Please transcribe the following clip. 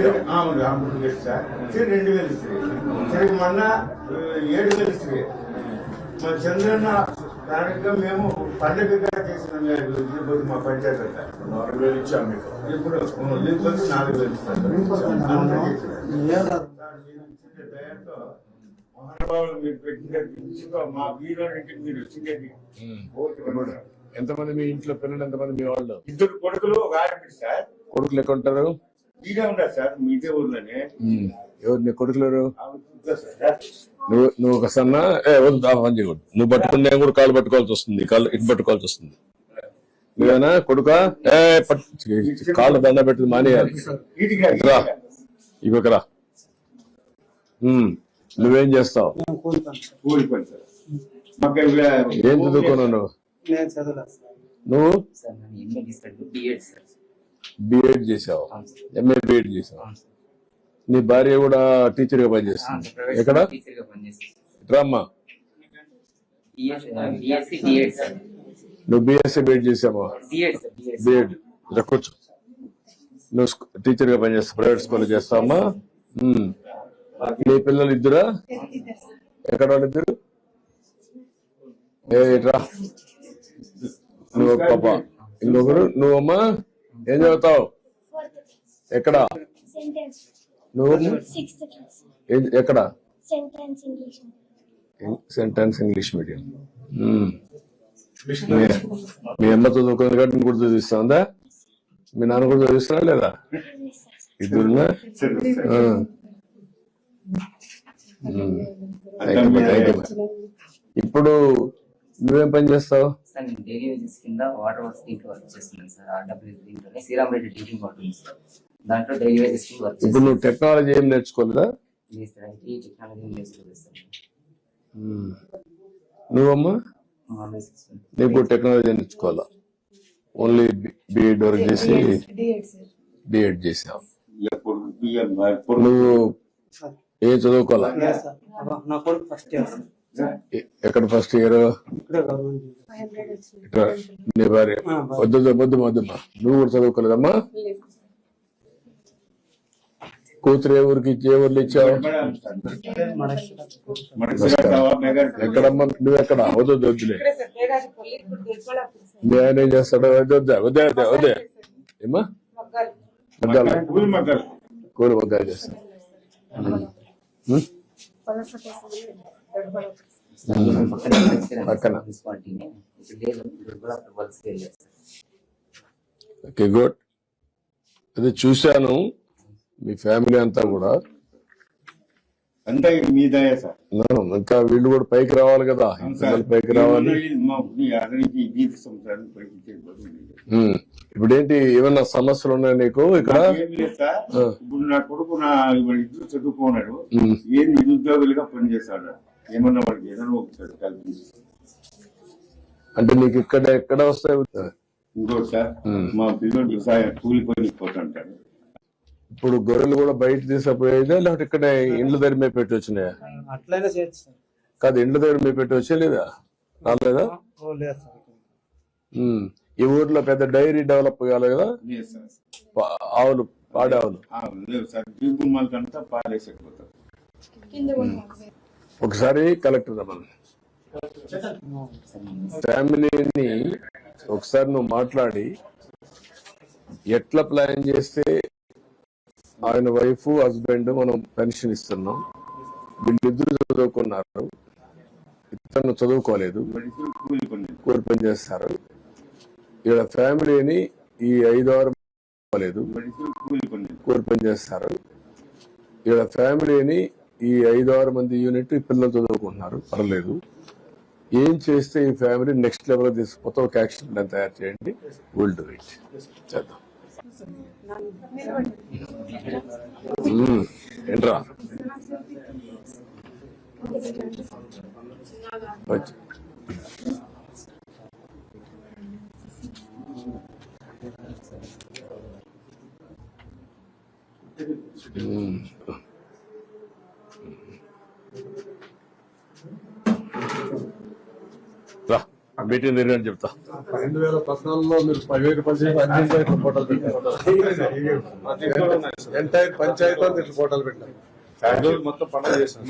వేలు సార్ రెండు వేలు ఇస్తుంది సరే మొన్న ఏడు వేలు ఇస్తుంది మా చంద్రన్న దానిగా మేము పండుగగా చేసిన మా పంచాయతీ అంతా. నాలుగు వేలు ఇచ్చాం మీకు. ఇప్పుడు లేకపోతే నాలుగు వేలు ఇస్తారు మీరు ఇచ్చిన దయతో మహానుభావులు మీరు పెట్టిన పిలుచుకో మా వీధిలో నుంచి మీరు వచ్చిండేది ఓటు ఇప్పుడు ఎంతమంది మీ ఇంట్లో పిల్లలు ఎంతమంది మీ వాళ్ళు? ఇద్దరు కొడుకులు ఒక ఆడపిల్ల సార్. కొడుకులు ఎక్కడ ఉంటారు? సార్ ఊర్లోనే. ఎవరు నీ కొడుకులు ఎవరు నువ్వు నువ్వు ఒక సన్న ఏ వద్దు ఆ పని చేయకూడదు నువ్వు పట్టుకుని నేను కూడా కాళ్ళు పట్టుకోవాల్సి వస్తుంది కాళ్ళు ఇటు పట్టుకోవాల్సి వస్తుంది. నువ్వేనా కొడుక? ఏ పట్టు కాళ్ళు దండ పెట్టి మానేయాలి. వీటికి రా, రా. వీటికి రా. ఇవ్వకరా. నువ్వేం చేస్తావు? నేను కూలిపోను సార్. కూలి పని సార్. మాకు ఇవి- ఏం చదువుకున్నావు నువ్వు? నేను చదవలేదు సార్. నువ్వు? సార్ నేను ఎంఏ తీసుకెళ్ళి బిఎడ్ సార్. బిఎడ్ చేసావు. ఎంఏ బిఎడ్ చేసావు. నీ భార్య కూడా టీచర్గా పనిచేస్తుంది. ఎక్కడ? DEd sir. నువ్వు బిఎస్సీ బిఎడ్ చేసావా? సార్ డిఎడ్ బిఎడ్ ఇలా కూర్చో. నువ్వు టీచర్గా పనిచేస్తావు ప్రైవేట్ స్కూల్ చేస్తావమ్మా. నీ పిల్లలు ఇద్దరా? ఎక్కడ వాళ్ళు ఇద్దరు? ఏ రా నువ్వు పాప. ఇంకొకరు? నువ్వమ్మా? ఏం చదువుతావు? ఎక్కడ? సెంటెన్స్ నువ్వు? ఎక్కడ? Sentence English medium. మీ- అమ్మ చదువుకుంది కాబట్టి నువ్వు కూడా చదివిస్తుందా? మీ నాన్న కూడా చదివిస్తున్నా లేదా? you. ఇప్పుడు నువ్వేం పని చేస్తావు? సార్ నేను డైలీ వేజెస్ కింద వాటర్ వర్క్స్ దీంట్లో వర్క్ చేస్తున్నాను సార్ ఆర్డబ్ల్యూ దీంట్లోనే శ్రీరామ్ రెడ్డి టీచింగ్ వాటర్ ఉంది సార్. దాంట్లో డైలీ వేజెస్ కింద వర్క్ ఇప్పుడు నువ్వు టెక్నాలజీ ఏం నేర్చుకోలేదా? లేదు సార్ ఐటీ టెక్నాలజీ నేర్చుకోలేదు సార్. నువ్వమ్మా? నీకు టెక్నాలజీ నేర్చుకోవాలా? ఓన్లీ బిఎడ్ వరకు చేసి బిఎడ్ చేసావు. నువ్వు సార్ ఏం చదువుకోవాలా? నా కొడుకు ఫస్ట్ ఇయర్ సార్ ఎక్కడ ఫస్ట్ ఇయర్ నీ భార్య. వద్దు వద్దు వద్దమ్మా నువ్వు కూడా చదువుకోలేదమ్మా? కూతురు ఏ ఊరికి ఇచ్చి ఏ ఊర్లు ఇచ్చావు? ఎక్కడమ్మా? నువ్వు ఎక్కడ? వద్దు వద్దు, వద్దులే. మీ ఆయన ఏం చేస్తాడు వద్దు వద్దా వద్దే వద్దే వద్దే. ఏమ్మా? మగ్గాలు. కూలి మగ్గలు. చేస్తా? పక్కన. Okay good. అదే చూశాను. మీ ఫ్యామిలీ అంతా కూడా. అంతా మీ దయ సార్. ఇంకా వీళ్ళు కూడా పైకి రావాలి కదా. పైకి రావాలి. ఇప్పుడు ఏంటి ఏమన్నా సమస్యలు ఉన్నాయి నీకు ఇక్కడ. ఇప్పుడు నా కొడుకు నా ఇద్దరు చదువుకున్నాడు. ఏం నిరుద్యోగులుగా పనిచేస్తాడు. ఏమన్నా వాడికి ఏదైనా ఒకసారి కల్పించి. అంటే నీకు ఇక్కడ ఎక్కడ వస్తాయి? ఇంకోటి సార్. మా పిల్లలు కూలి పనికి పోతుంటాడు ఇప్పుడు గొర్రెలు కూడా బయట తీసుకుపోయేదే లేకపోతే ఇక్కడ ఇండ్ల దగ్గర మేము పెట్టి వచ్చినాయా? చేయొచ్చు కాదు ఇండ్ల దగ్గర మేము పెట్టి వచ్చే లేదా? రాలేదా. ఈ ఊర్లో పెద్ద డైరీ డెవలప్ కావాలి కదా? ఆవులు పాడే ఆవులు. ఒకసారి కలెక్టర్ రమ్మని. ఫ్యామిలీని ఒకసారి నువ్వు మాట్లాడి ఎట్లా ప్లాన్ చేస్తే ఆయన వైఫ్ హస్బెండ్ మనం పెన్షన్ ఇస్తున్నాం. వీళ్ళిద్దరు చదువుకున్నారు. ఇతను చదువుకోలేదు. కూలి పని చేస్తారు. వీళ్ళ ఫ్యామిలీని ఈ ఐదు ఆరు లేదు కూలి పని చేస్తారు. వీళ్ళ ఫ్యామిలీని ఈ ఐదు ఆరు మంది యూనిట్ పిల్లలు చదువుకుంటున్నారు. పర్లేదు. ఏం చేస్తే ఈ ఫ్యామిలీ నెక్స్ట్ లెవెల్ తీసుకుపోతే ఒక యాక్షన్ ప్లాన్ తయారు చేయండి. విల్ డూ ఇట్ చేద్దాం. ఏంట్రా? వచ్చి మీటింగ్ జరిగినట్టు చెప్తా. రెండు వేల పద్నాలుగులో మీరు పదివేలు పదిహేను అన్ని ఇట్లా ఫోటోలు పెట్టారు. ఎంటైర్ పంచాయతీ ఫోటోలు పెట్టారు. మొత్తం పండుగ చేశారు.